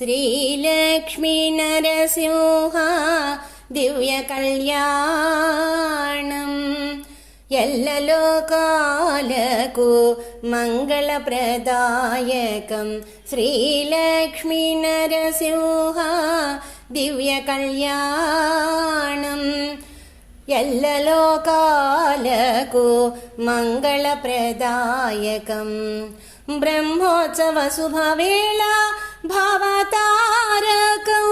श्रीलक्ष्मीनरसिंहा दिव्यकल्याणम् यल्लोकालको मङ्गलप्रदायकं श्रीलक्ष्मीनरसिंहा दिव्यकल्याणम् यल्लोकालको मङ्गलप्रदायकं ब्रह्मोत्सवशुभवेला భావతారకం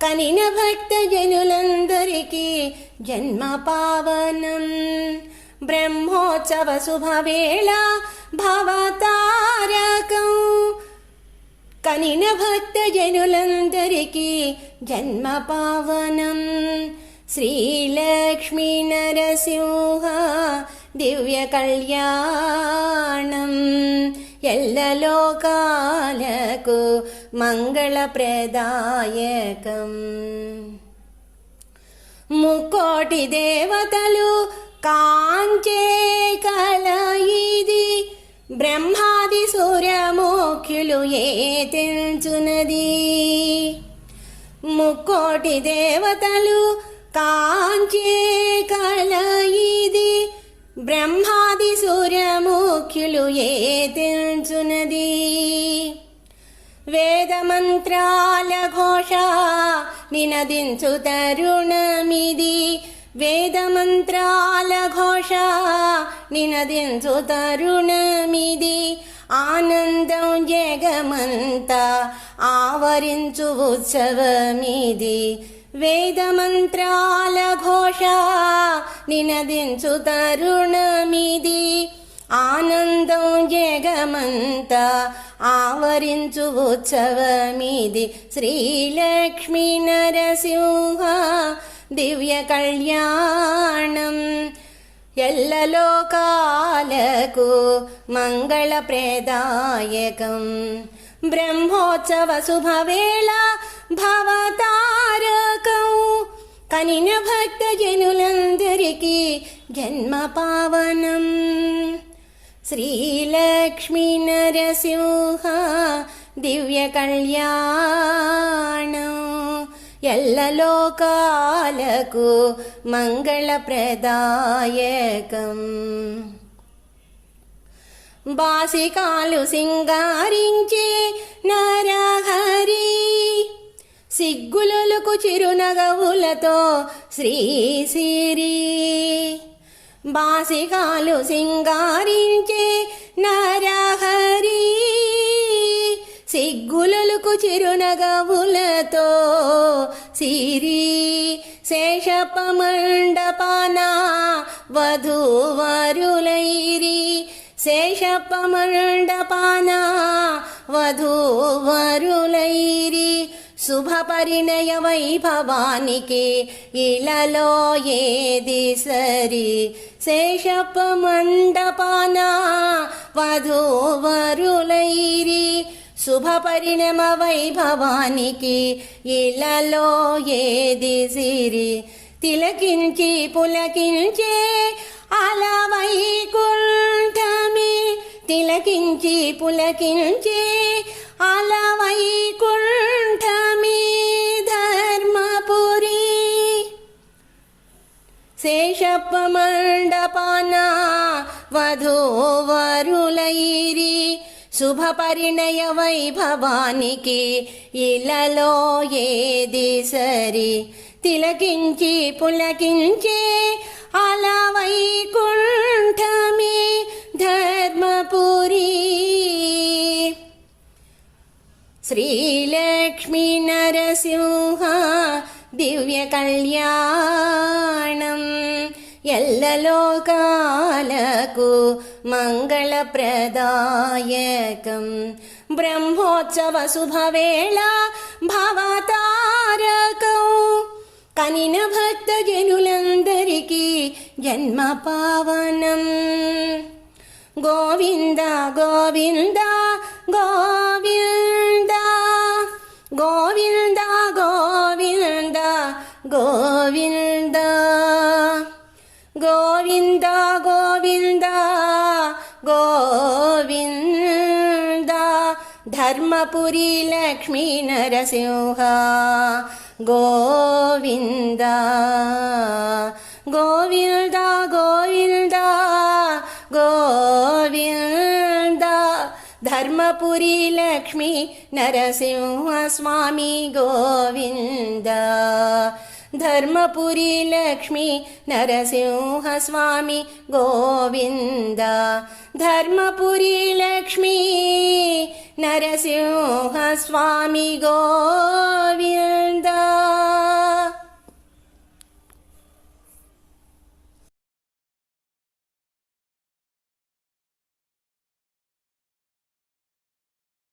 కనిన భక్త జనులందరికీ జన్మ పావనం బ్రహ్మోత్సవ శుభవేళ భవతారకం కనిన భక్త జనులందరికీ జన్మ పావనం శ్రీలక్ష్మీ నరసింహ దివ్య కళ్యాణం ఎల్లలోకాలకు మంగళప్రదాయకం. ముక్కోటి దేవతలు కాంచే కల ఇది బ్రహ్మాది సూర్యమోఖ్యులు ఏ తెంచునది ముక్కోటి దేవతలు కాంచే కల ఇది బ్రహ్మాది సూర్య ఏ తెంచునది వేదమంత్రాల ఘోష నినదించు తరుణమిది. వేదమంత్రాల ఘోష నినదించు తరుణమిది. ఆనందం జగమంతా ఆవరించు ఉత్సవమిది. వేదమంత్రాల ఘోష నినదించు తరుణమిది. ఆనందం జగమంతా ఆవరించు ఉత్సవమిది. శ్రీలక్ష్మీ నరసింహ దివ్య కళ్యాణం. ఎల్ల ఎల్లలోకాలకు మంగళప్రదాయకం బ్రహ్మోత్సవ శుభవేళ భవతారకం. కనిన భక్త జనులందరికీ జన్మ పావనం శ్రీలక్ష్మీ నరసింహ దివ్య కళ్యాణం ఎల్ల లోకాలకు మంగళ ప్రదాయకం బాసికాలు సింగారించే నరహరి సిగ్గులకు చిరునగవులతో శ్రీ శ్రీ బాసికాలు సింగారించే నరహరి. సిగ్గులకు చిరునగవులతో సిరి శేషప మండపాన వధూవరులైరి. శేషప మండపాన వధూవరులైరి. శుభ పరిణయ వైభవానికి ఇలలో ఏది సరి? శేషప మండపాన వధూవరులైరి శుభ పరిణమ వైభవానికి ఇలలో ఏది సిరి? తిలకించి పులకించే అలా వైకుంఠమి తిలకించి పులకించే అలా వైకుంఠ శేషప్ప మండపాన వధూవరులైరి శుభ పరిణయ వైభవానికి ఇలలో ఏది సరి? తిలకించి పులకించి అలా వైకుంఠమే ధర్మపురి. శ్రీలక్ష్మీ నరసింహ దివ్య కళ్యాణం ఎల్లలోకాలకు మంగళప్రదాయకం. బ్రహ్మోత్సవ శుభవేళ భవతారకం. కనిన భక్త జనులందరికీ జన్మ పావనం గోవింద గోవింద గోవింద. గోవింద గోవింద గోవింద. గోవింద గోవింద గోవింద. ధర్మపురి లక్ష్మీ నరసింహ గోవింద. గోవింద గోవింద గోవింద. ధర్మపురి లక్ష్మీ నరసింహ స్వామి గోవింద. धर्मपुरी लक्ष्मी नरसिंहस्वामी गोविन्द। धर्मपुरी लक्ष्मी नरसिंहस्वामी गोविन्द।